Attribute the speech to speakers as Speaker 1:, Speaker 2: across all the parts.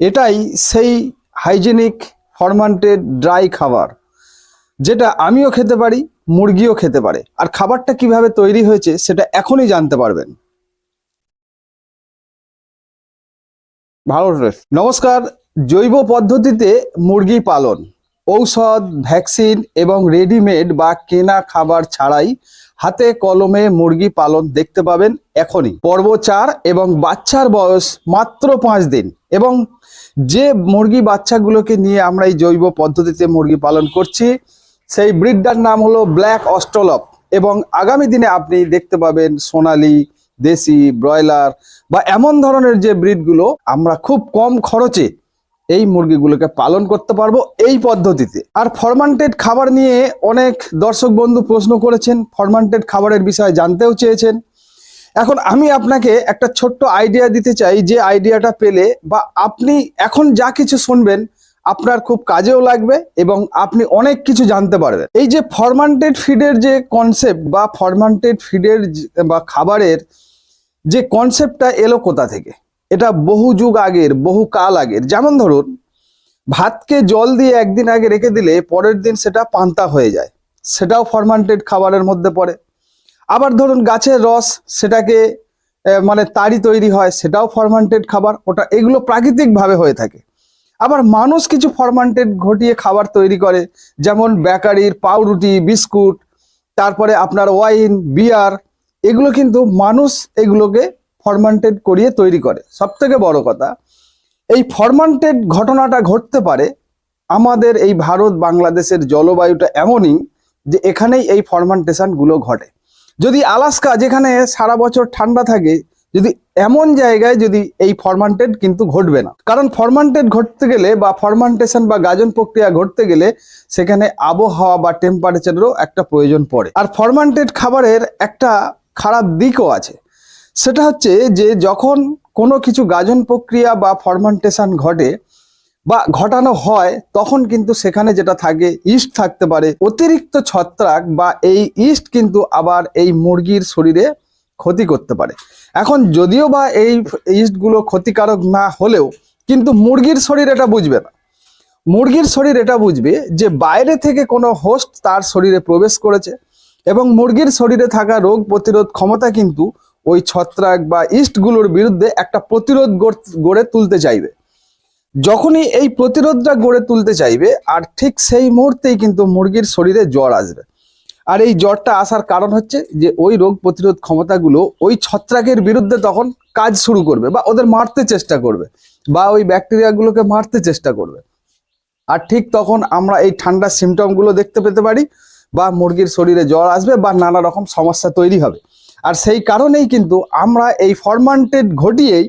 Speaker 1: এটাই সেই hygienic ফরমান্টেড dry খাবার যেটা আমিও খেতে পারি মুরগিও খেতে পারে। আর খাবারটা কীভাবে তৈরি হয়েছে সেটা এখনই জানতে পারবেন। ভালো নমস্কার জৈব পদ্ধতিতে মুরগি পালন ঔষধ ভ্যাকসিন এবং রেডিমেড বা কেনা খাবার ছাড়াই হাতে কলমে মুরগি পালন দেখতে পাবেন এখনই। পর্ব চার এবং বাচ্চার বয়স মাত্র পাঁচ দিন এবং যে মুরগি বাচ্চাগুলোকে নিয়ে আমরা এই জৈব পদ্ধতিতে মুরগি পালন করছি, সেই ব্রিডটার নাম হলো ব্ল্যাক অস্ট্রলপ। এবং আগামী দিনে আপনি দেখতে পাবেন সোনালি, দেশি, ব্রয়লার বা এমন ধরনের যে ব্রিডগুলো আমরা খুব কম খরচে এই মুরগিগুলোকে পালন করতে পারব এই পদ্ধতিতে। আর ফরমান্টেড খাবার নিয়ে অনেক দর্শক বন্ধু প্রশ্ন করেছেন, ফরমান্টেড খাবারের বিষয়ে জানতেও চেয়েছেন। এখন আমি আপনাকে একটা ছোট্ট আইডিয়া দিতে চাই, যে আইডিয়াটা পেলে বা আপনি এখন যা কিছু শুনবেন আপনার খুব কাজেও লাগবে এবং আপনি অনেক কিছু জানতে পারবেন। এই যে ফরমান্টেড ফিডের যে কনসেপ্ট বা ফরমান্টেড ফিডের বা খাবারের যে কনসেপ্টটা এলো কোথা থেকে? এটা বহু যুগ আগের, বহু কাল আগের। যেমন ধরুন, ভাতকে জল দিয়ে একদিন আগে রেখে দিলে পরের দিন সেটা পান্তা হয়ে যায়। সেটাও ফরমান্টেড খাবারের মধ্যে পড়ে। আবার ধরুন গাছের রস সেটাকে মানে তাড়ি তৈরি হয়, সেটাও ফরমান্টেড খাবার, ওটা এগুলো প্রাকৃতিকভাবে হয়ে থাকে। আবার মানুষ কিছু ফরমান্টেড ঘটিয়ে খাবার তৈরি করে, যেমন বেকারির পাউরুটি, বিস্কুট, তারপরে আপনার ওয়াইন, বিয়ার, এগুলো কিন্তু মানুষ এগুলোকে ফরমান্টেড করিয়ে তৈরি করে। সব থেকে বড় কথা, এই ফরমান্টেড ঘটনাটা ঘটতে পারে আমাদের এই ভারত বাংলাদেশের জলবায়ুটা এমনই যে এখানেই এই ফরমান্টেশনগুলো ঘটে। যদি আলাস্কা, যেখানে সারা বছর ঠান্ডা থাকে, যদি এমন জায়গায় যদি এই ফরমান্টেড কিন্তু ঘটবে না। কারণ ফরমান্টেড ঘটতে গেলে বা ফরমান্টেশন বা গাজন প্রক্রিয়া ঘটতে গেলে সেখানে আবহাওয়া বা টেম্পারেচারেরও একটা প্রয়োজন পড়ে। আর ফরমান্টেড খাবারের একটা খারাপ দিকও আছে। সেটা হচ্ছে যে, যখন কোনো কিছু গাজন প্রক্রিয়া বা ফরমান্টেশন ঘটে বা ঘটানো হয়, তখন কিন্তু সেখানে যেটা থাকে, ইস্ট থাকতে পারে। অতিরিক্ত ছত্রাক বা এই ইস্ট কিন্তু আবার এই মুরগির শরীরে ক্ষতি করতে পারে। এখন যদিও বা এই ইস্টগুলো ক্ষতিকারক না হলেও কিন্তু মুরগির শরীর এটা বুঝবে না। মুরগির শরীর এটা বুঝবে যে বাইরে থেকে কোনো হোস্ট তার শরীরে প্রবেশ করেছে এবং মুরগির শরীরে থাকা রোগ প্রতিরোধ ক্ষমতা কিন্তু ওই ছত্রাক বা ইস্টগুলোর বিরুদ্ধে একটা প্রতিরোধ গড়ে তুলতে চাইবে। যখনই এই প্রতিরোধটা গড়ে তুলতে চাইবে, আর ঠিক সেই মুহূর্তেই কিন্তু মুরগির শরীরে জ্বর আসবে। আর এই জ্বরটা আসার কারণ হচ্ছে যে, ওই রোগ প্রতিরোধ ক্ষমতাগুলো ওই ছত্রাকের বিরুদ্ধে তখন কাজ শুরু করবে বা ওদের মারতে চেষ্টা করবে বা ওই ব্যাকটেরিয়াগুলোকে মারতে চেষ্টা করবে। আর ঠিক তখন আমরা এই ঠান্ডার সিমটমগুলো দেখতে পেতে পারি বা মুরগির শরীরে জ্বর আসবে বা নানা রকম সমস্যা তৈরি হবে। আর সেই কারণেই কিন্তু আমরা এই ফরমান্টেড ঘটিয়েই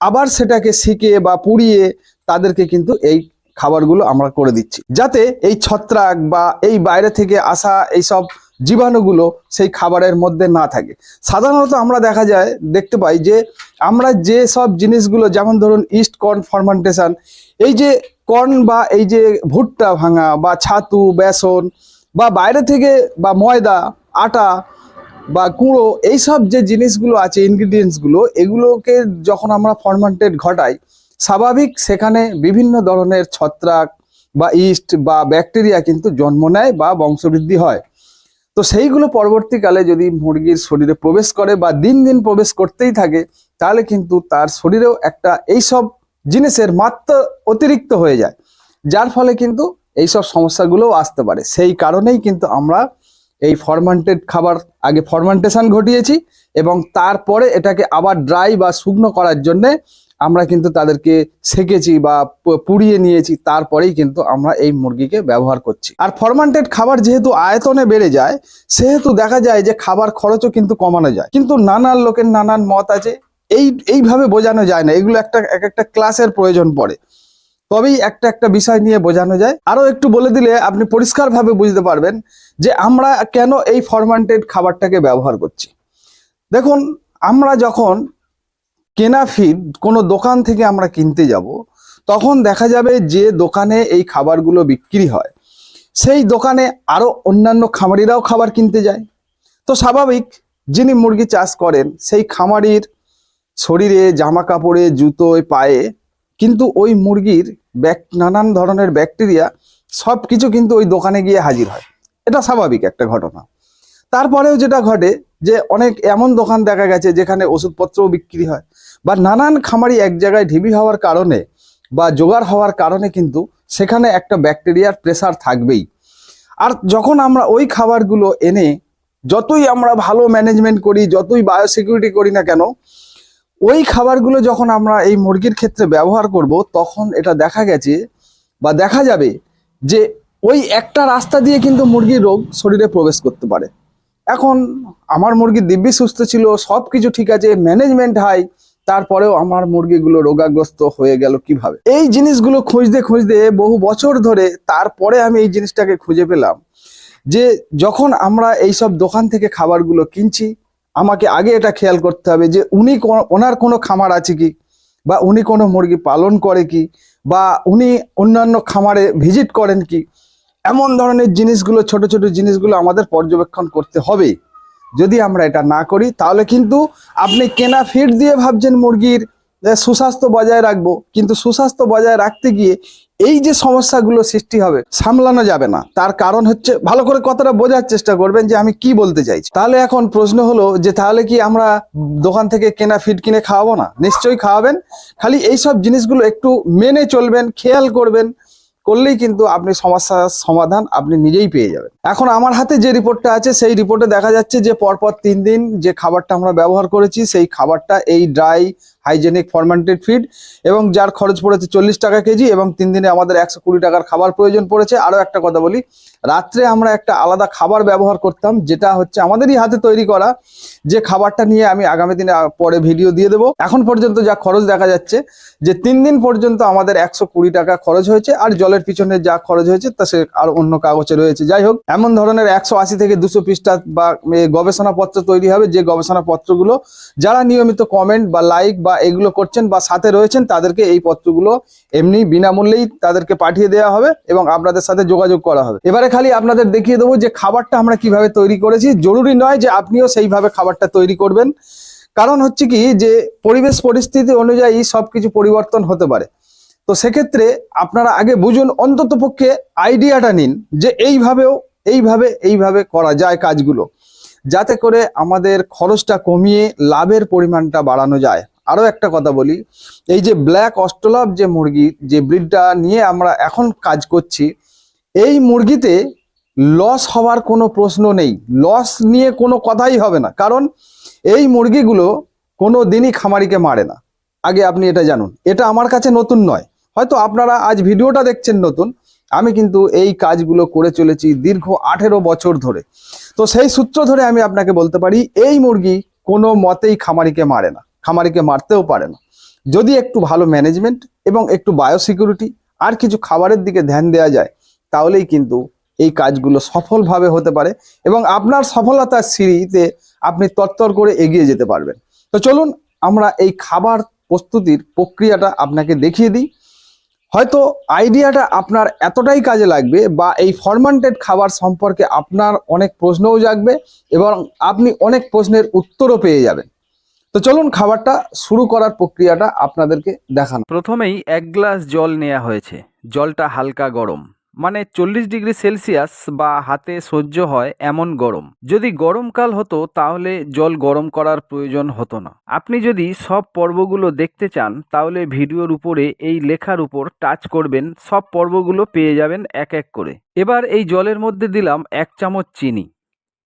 Speaker 1: আবার সেটাকে শিখে বা পুড়িয়ে তাদেরকে কিন্তু এই খাবারগুলো আমরা করে দিচ্ছি। যাতে এই ছত্রাক বা এই বাইরে থেকে আসা এইসব জীবাণুগুলো সেই খাবারের মধ্যে না থাকে। সাধারণত আমরা দেখা যায়, দেখতে পাই যে আমরা যে সব জিনিসগুলো, যেমন ধরুন ইস্ট কর্ন ফার্মেন্টেশন, এই যে কর্ন বা এই যে ভুট্টা ভাঙা বা ছাতু, বেসন বা বাইরে থেকে বা ময়দা, আটা বা কুঁড়ো, এইসব যে জিনিসগুলো আছে ইনগ্রিডিয়েন্টসগুলো এগুলোকে যখন আমরা ফরমান্টেড ঘটাই, স্বাভাবিক সেখানে বিভিন্ন ধরনের ছত্রাক বা ইস্ট বা ব্যাকটেরিয়া কিন্তু জন্ম নেয় বা বংশবৃদ্ধি হয়। তো সেইগুলো পরবর্তীকালে যদি মুরগির শরীরে প্রবেশ করে বা দিন দিন প্রবেশ করতেই থাকে, তাহলে কিন্তু তার শরীরেও একটা এইসব জিনিসের মাত্রা অতিরিক্ত হয়ে যায়। যার ফলে কিন্তু এইসব সমস্যাগুলোও আসতে পারে। সেই কারণেই কিন্তু আমরা এই ফরমান্টেড খাবার আগে ফরমান্টেশন ঘটিয়েছি এবং তারপরে এটাকে আবার ড্রাই বা শুকনো করার জন্যে আমরা কিন্তু তাদেরকে সেকেছি বা পুড়িয়ে নিয়েছি, তারপরেই কিন্তু আমরা এই মুরগিকে ব্যবহার করছি। আর ফরমান্টেড খাবার যেহেতু আয়তনে বেড়ে যায়, সেহেতু দেখা যায় যে খাবার খরচও কিন্তু কমানো যায়। কিন্তু নানান লোকের নানান মত আছে, এই, এইভাবে বোঝানো যায় না। এগুলো একটা, এক একটা ক্লাসের প্রয়োজন পড়ে। তবেই একটা একটা বিষয় নিয়ে বোঝানো যায়। আরও একটু বলে দিলে আপনি পরিষ্কারভাবে বুঝতে পারবেন যে আমরা কেন এই ফরমান্টেড খাবারটাকে ব্যবহার করছি। দেখুন, আমরা যখন কেনা ফিড কোনো দোকান থেকে আমরা কিনতে যাব, তখন দেখা যাবে যে দোকানে এই খাবারগুলো বিক্রি হয়। সেই দোকানে আরও অন্যান্য খামারিরাও খাবার কিনতে যায়। তো স্বাভাবিক, যিনি মুরগি চাষ করেন, সেই খামারির শরীরে জামা কাপড়ে জুতোয়, পায়ে কিন্তু ওই মুরগির ব্যাক, নানান ধরনের ব্যাকটেরিয়া সব কিছু কিন্তু ওই দোকানে গিয়ে হাজির হয়। এটা স্বাভাবিক একটা ঘটনা। তারপরেও যেটা ঘটে যে অনেক এমন দোকান দেখা গেছে যেখানে ওষুধপত্রও বিক্রি হয় বা নানান খামারি এক জায়গায় ঢিবি হওয়ার কারণে বা জোগাড় হওয়ার কারণে কিন্তু সেখানে একটা ব্যাকটেরিয়ার প্রেসার থাকবেই। আর যখন আমরা ওই খাবারগুলো এনে যতই আমরা ভালো ম্যানেজমেন্ট করি, যতই বায়োসিকিউরিটি করি না কেন ওই খাবারগুলো যখন আমরা এই মুরগির ক্ষেত্রে ব্যবহার করব, তখন এটা দেখা গেছে বা দেখা যাবে যে ওই একটা রাস্তা দিয়ে কিন্তু মুরগির রোগ শরীরে প্রবেশ করতে পারে। এখন আমার মুরগি দিব্যি সুস্থ ছিল সব কিছু ঠিক আছে ম্যানেজমেন্ট হাই তারপরেও আমার মুরগিগুলো রোগাগ্রস্ত হয়ে গেল কীভাবে? এই জিনিসগুলো খুঁজতে খুঁজতে বহু বছর ধরে তারপরে আমি এই জিনিসটাকে খুঁজে পেলাম যে যখন আমরা এই সব দোকান থেকে খাবারগুলো কিনছি আমাকে আগে এটা খেয়াল করতে হবে যে উনি ওনার কোনো খামার আছে কি? বা উনি কোনো মুরগি পালন করে কি? বা উনি অন্যান্য খামারে ভিজিট করেন কি? এমন ধরনের জিনিসগুলো, ছোট ছোট জিনিসগুলো আমাদের পর্যবেক্ষণ করতে হবে। যদি আমরা এটা না করি, তাহলে কিন্তু আপনি কেনা ফিড দিয়ে ভাবছেন মুরগির সুস্বাস্থ্য বজায় রাখব। কিন্তু সুস্বাস্থ্য বজায় রাখতে গিয়ে এই যে সমস্যাগুলো সৃষ্টি হবে, সামলানো যাবে না। তার কারণ হচ্ছে, ভালো করে কথাটা বোঝার চেষ্টা করবেন যে আমি কি বলতে চাইছি। তাহলে এখন প্রশ্ন হলো যে, তাহলে কি আমরা দোকান থেকে কেনা ফিড কিনে খাওয়াবো না? নিশ্চয়ই খাওয়াবেন। খালি এই সব জিনিসগুলো একটু মেনে চলবেন, খেয়াল করবেন। করলেই কিন্তু আপনি সমস্যার সমাধান আপনি নিজেই পেয়ে যাবেন। এখন আমার হাতে যে রিপোর্টটা আছে, সেই রিপোর্টে দেখা যাচ্ছে যে, পরপর তিন দিন যে খাবারটা আমরা ব্যবহার করেছি, সেই খাবারটা এই ড্রাই হাইজেনিক ফরমেন্টেড ফিড এবং যার খরচ পড়েছে চল্লিশ টাকা কেজি এবং তিন দিনে আমাদের একশো কুড়ি টাকার খাবার প্রয়োজন পড়েছে। আরও একটা কথা বলি, রাত্রে আমরা একটা আলাদা খাবার ব্যবহার করতাম, যেটা হচ্ছে আমাদেরই হাতে তৈরি করা। যে খাবারটা নিয়ে আমি আগামী দিনে পরে ভিডিও দিয়ে দেবো। এখন পর্যন্ত যা খরচ দেখা যাচ্ছে, যে তিন দিন পর্যন্ত আমাদের একশো কুড়ি টাকা খরচ হয়েছে আর জলের পিছনে যা খরচ হয়েছে তা সে আর অন্য কাগজে রয়েছে। যাই হোক, এমন ধরনের একশো আশি থেকে দুশো পৃষ্ঠা বা গবেষণাপত্র তৈরি হবে। যে গবেষণাপত্রগুলো যারা নিয়মিত কমেন্ট বা লাইক বা এগুলো করছেন বা সাথে রয়েছেন, তাদেরকে এই পত্রগুলো এমনি বিনামূল্যেই তাদেরকে পাঠিয়ে দেওয়া হবে এবং আপনাদের সাথে যোগাযোগ করা হবে। এবারে খালি আপনাদের দেখিয়ে দেবো যে খাবারটা আমরা কীভাবে তৈরি করেছি। জরুরি নয় যে আপনিও সেইভাবে খাবারটা তৈরি করবেন। কারণ হচ্ছে কি যে পরিবেশ পরিস্থিতি অনুযায়ী সব কিছু পরিবর্তন হতে পারে। তো সেক্ষেত্রে আপনারা আগে বুঝুন, অন্তত পক্ষে আইডিয়াটা নিন যে এইভাবেও এইভাবে এইভাবে করা যায় কাজগুলো। যাতে করে আমাদের খরচটা কমিয়ে লাভের পরিমাণটা বাড়ানো যায়। আরও একটা কথা বলি, এই যে ব্ল্যাক অস্ট্রোলভ যে মুরগি, যে ব্রিডটা নিয়ে আমরা এখন কাজ করছি, এই মুরগিতে লস হওয়ার কোনো প্রশ্ন নেই। লস নিয়ে কোনো কথাই হবে না, কারণ এই মুরগিগুলো কোনো দিনই খামারিকে মারে না। আগে আপনি এটা জানুন। এটা আমার কাছে নতুন নয়। হয়তো আপনারা আজ ভিডিওটা দেখছেন নতুন। আমি কিন্তু এই কাজগুলো করে চলেছি দীর্ঘ আঠেরো বছর ধরে। তো সেই সূত্র ধরে আমি আপনাকে বলতে পারি, এই মুরগি কোনো মতেই খামারিকে মারে না। খামারিকে মারতেও পারে না। যদি একটু ভালো ম্যানেজমেন্ট এবং একটু বায়োসিকিউরিটি আর কিছু খাবারের দিকে ধ্যান দেওয়া যায়, তাহলেই কিন্তু এই কাজগুলো সফলভাবে হতে পারে এবং আপনার সফলতার সিঁড়িতে আপনি তত্তর করে এগিয়ে যেতে পারবেন। তো চলুন আমরা এই খাবার প্রস্তুতির প্রক্রিয়াটা আপনাকে দেখিয়ে দিই। হয়তো আইডিয়াটা আপনার এতটাই কাজে লাগবে বা এই ফরমান্টেড খাবার সম্পর্কে আপনার অনেক প্রশ্নও জাগবে এবং আপনি অনেক প্রশ্নের উত্তরও পেয়ে যাবেন। তো চলুন খাবারটা শুরু করার প্রক্রিয়াটা আপনাদেরকে দেখানো।
Speaker 2: প্রথমেই এক গ্লাস জল নেওয়া হয়েছে। জলটা হালকা গরম। মানে চল্লিশ ডিগ্রি সেলসিয়াস বা হাতে সহ্য হয় এমন গরম। যদি গরমকাল হতো, তাহলে জল গরম করার প্রয়োজন হতো না। আপনি যদি সব পর্বগুলো দেখতে চান, তাহলে ভিডিওর উপরে এই লেখার উপর টাচ করবেন, সব পর্বগুলো পেয়ে যাবেন এক এক করে। এবার এই জলের মধ্যে দিলাম এক চামচ চিনি।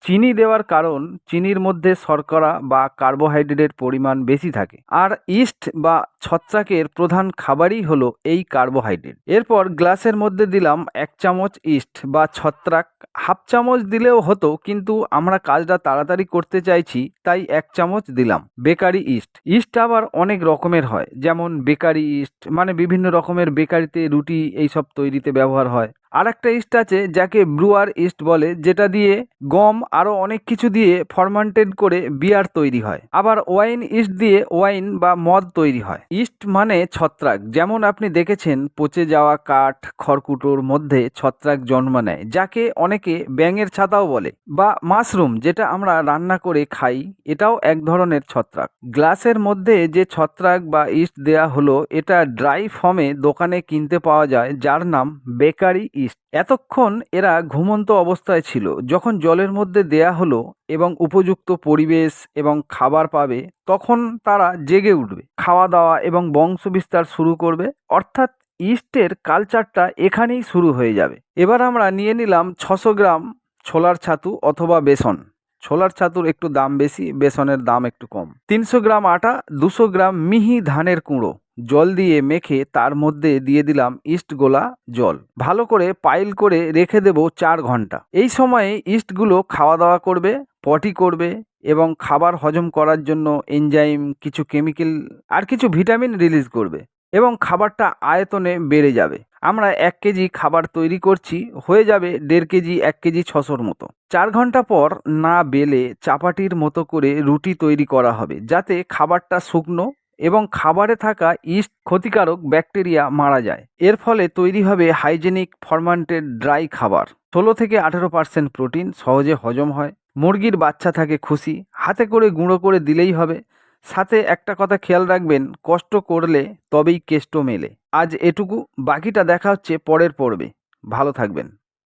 Speaker 2: চিনি দেওয়ার কারণ চিনির মধ্যে শর্করা বা কার্বোহাইড্রেটের পরিমাণ বেশি থাকে। আর ইস্ট বা ছত্রাকের প্রধান খাবারই হলো এই কার্বোহাইড্রেট। এরপর গ্লাসের মধ্যে দিলাম এক চামচ ইস্ট বা ছত্রাক। হাফ চামচ দিলেও হতো, কিন্তু আমরা কাজটা তাড়াতাড়ি করতে চাইছি, তাই এক চামচ দিলাম। Bakery east. ইস্ট আবার অনেক রকমের হয়, যেমন বেকারি ইস্ট মানে বিভিন্ন রকমের বেকারিতে রুটি এইসব তৈরিতে ব্যবহার হয়। আর একটা ইস্ট আছে যাকে ব্রুয়ার ইস্ট বলে, যেটা দিয়ে গম আরও অনেক কিছু দিয়ে ফরমান্টেড করে বিয়ার তৈরি হয়। আবার ওয়াইন ইস্ট দিয়ে ওয়াইন বা মদ তৈরি হয়। ইস্ট মানে ছত্রাক। যেমন আপনি দেখেছেন, পচে যাওয়া কাঠ খড়কুটোর মধ্যে ছত্রাক জন্ম নেয়, যাকে অনেকে ব্যাঙের ছাতাও বলে, বা মাশরুম, যেটা আমরা রান্না করে খাই, এটাও এক ধরনের ছত্রাক। গ্লাসের মধ্যে যে ছত্রাক বা ইস্ট দেয়া হলো, এটা ড্রাই ফর্মে দোকানে কিনতে পাওয়া যায়, যার নাম বেকারি ইস্ট। এতক্ষণ এরা ঘুমন্ত অবস্থায় ছিল। যখন জলের মধ্যে দেয়া হলো এবং উপযুক্ত পরিবেশ এবং খাবার পাবে, তখন তারা জেগে উঠবে। খাওয়া দাওয়া এবং বংশ বিস্তার শুরু করবে। অর্থাৎ ইস্টের কালচারটা এখানেই শুরু হয়ে যাবে। এবার আমরা নিয়ে নিলাম ছশো গ্রাম ছোলার ছাতু অথবা বেসন। ছোলার ছাতুর একটু দাম বেশি, বেসনের দাম একটু কম। তিনশো গ্রাম আটা, দুশো গ্রাম মিহি ধানের কুঁড়ো। জল দিয়ে মেখে তার মধ্যে দিয়ে দিলাম ইস্ট গোলা জল। ভালো করে পাইল করে রেখে দেব চার ঘণ্টা। এই সময়ে ইস্টগুলো খাওয়া দাওয়া করবে পটি করবে এবং খাবার হজম করার জন্য এনজাইম কিছু কেমিক্যাল আর কিছু ভিটামিন রিলিজ করবে এবং খাবারটা আয়তনে বেড়ে যাবে। আমরা এক কেজি খাবার তৈরি করছি, হয়ে যাবে দেড় কেজি, এক কেজি, ছশোর মতো। চার ঘণ্টা পর না বেলে চাপাটির মতো করে রুটি তৈরি করা হবে যাতে খাবারটা শুকনো এবং খাবারে থাকা ইস্ট ক্ষতিকারক ব্যাকটেরিয়া মারা যায়। এর ফলে তৈরি হবে হাইজেনিক ফরমান্টেড ড্রাই খাবার। ষোলো থেকে আঠেরো পার্সেন্ট প্রোটিন সহজে হজম হয়। মুরগির বাচ্চা থাকে খুশি। হাতে করে গুঁড়ো করে দিলেই হবে। সাথে একটা কথা খেয়াল রাখবেন, কষ্ট করলে তবেই কেষ্ট মেলে। আজ এটুকু, বাকিটা দেখা হচ্ছে পরের পর্বে। ভালো থাকবেন।